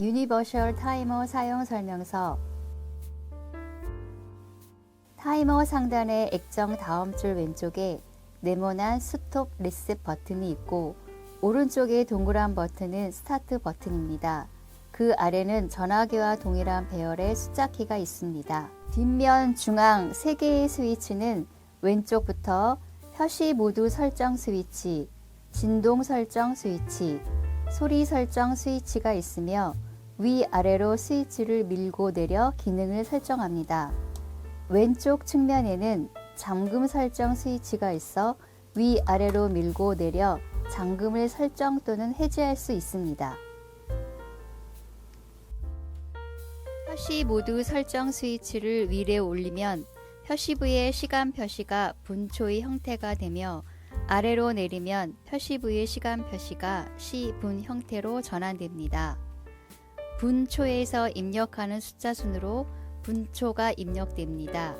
유니버셜 타이머 사용 설명서 타이머 상단의 액정 다음 줄 왼쪽에 네모난 스톱 리셋 버튼이 있고 오른쪽에 동그란 버튼은 스타트 버튼입니다. 그 아래는 전화기와 동일한 배열의 숫자 키가 있습니다. 뒷면 중앙 3개의 스위치는 왼쪽부터 표시 모드 설정 스위치, 진동 설정 스위치, 소리 설정 스위치가 있으며 위아래로 스위치를 밀고 내려 기능을 설정합니다. 왼쪽 측면에는 잠금 설정 스위치가 있어 위아래로 밀고 내려 잠금을 설정 또는 해제할 수 있습니다. 표시 모드 설정 스위치를 위로 올리면 표시부의 시간 표시가 분초의 형태가 되며 아래로 내리면 표시부의 시간 표시가 시분 형태로 전환됩니다. 분초에서 입력하는 숫자 순으로 분초가 입력됩니다.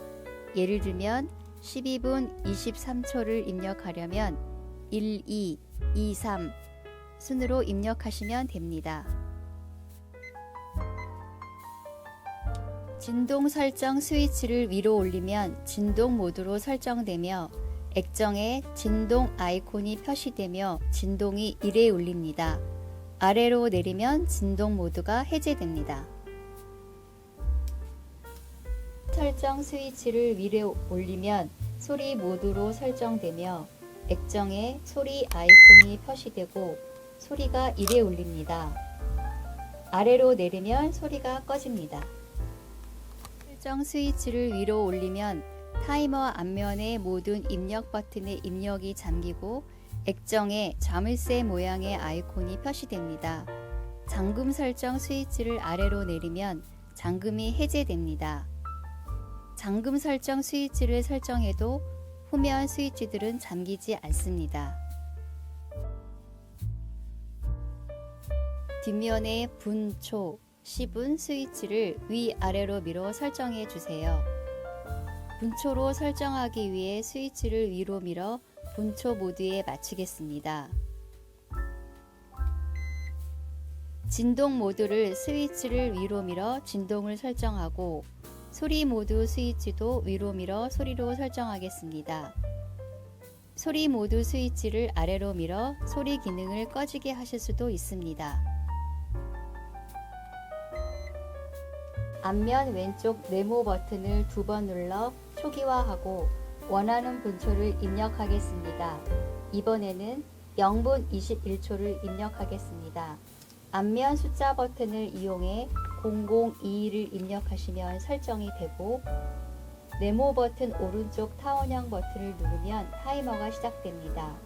예를 들면 12분 23초를 입력하려면 1, 2, 2, 3 순으로 입력하시면 됩니다. 진동 설정 스위치를 위로 올리면 진동 모드로 설정되며 액정에 진동 아이콘이 표시되며 진동이 1에 울립니다. 아래로 내리면 진동 모드가 해제됩니다. 설정 스위치를 위로 올리면 소리 모드로 설정되며 액정에 소리 아이콘이 표시되고 소리가 1에 울립니다. 아래로 내리면 소리가 꺼집니다. 설정 스위치를 위로 올리면 타이머 앞면의 모든 입력 버튼의 입력이 잠기고 액정에 자물쇠 모양의 아이콘이 표시됩니다. 잠금 설정 스위치를 아래로 내리면 잠금이 해제됩니다. 잠금 설정 스위치를 설정해도 후면 스위치들은 잠기지 않습니다. 뒷면의 분 초, 시분 스위치를 위아래로 밀어 설정해 주세요. 분초로 설정하기 위해 스위치를 위로 밀어 분초 모드에 맞추겠습니다. 진동 모드를 스위치를 위로 밀어 진동을 설정하고 소리 모드 스위치도 위로 밀어 소리로 설정하겠습니다. 소리 모드 스위치를 아래로 밀어 소리 기능을 꺼지게 하실 수도 있습니다. 앞면 왼쪽 네모 버튼을 두 번 눌러 초기화하고 원하는 분초를 입력하겠습니다. 이번에는 0분 21초를 입력하겠습니다. 앞면 숫자 버튼을 이용해 002를 입력하시면 설정이 되고 네모 버튼 오른쪽 타원형 버튼을 누르면 타이머가 시작됩니다.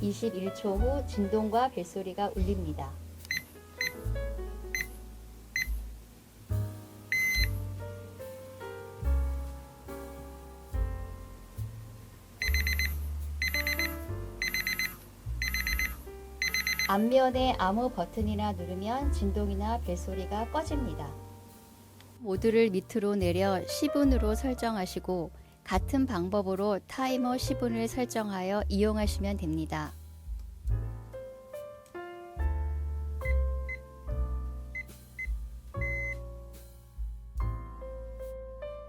21초 후 진동과 벨소리가 울립니다. 앞면에 아무 버튼이나 누르면 진동이나 벨소리가 꺼집니다. 모드를 밑으로 내려 10분으로 설정하시고 같은 방법으로 타이머 10분을 설정하여 이용하시면 됩니다.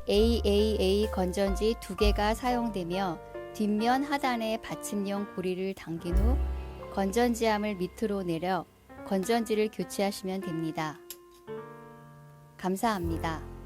AAA 건전지 두 개가 사용되며 뒷면 하단에 받침용 고리를 당긴 후 건전지함을 밑으로 내려 건전지를 교체하시면 됩니다. 감사합니다.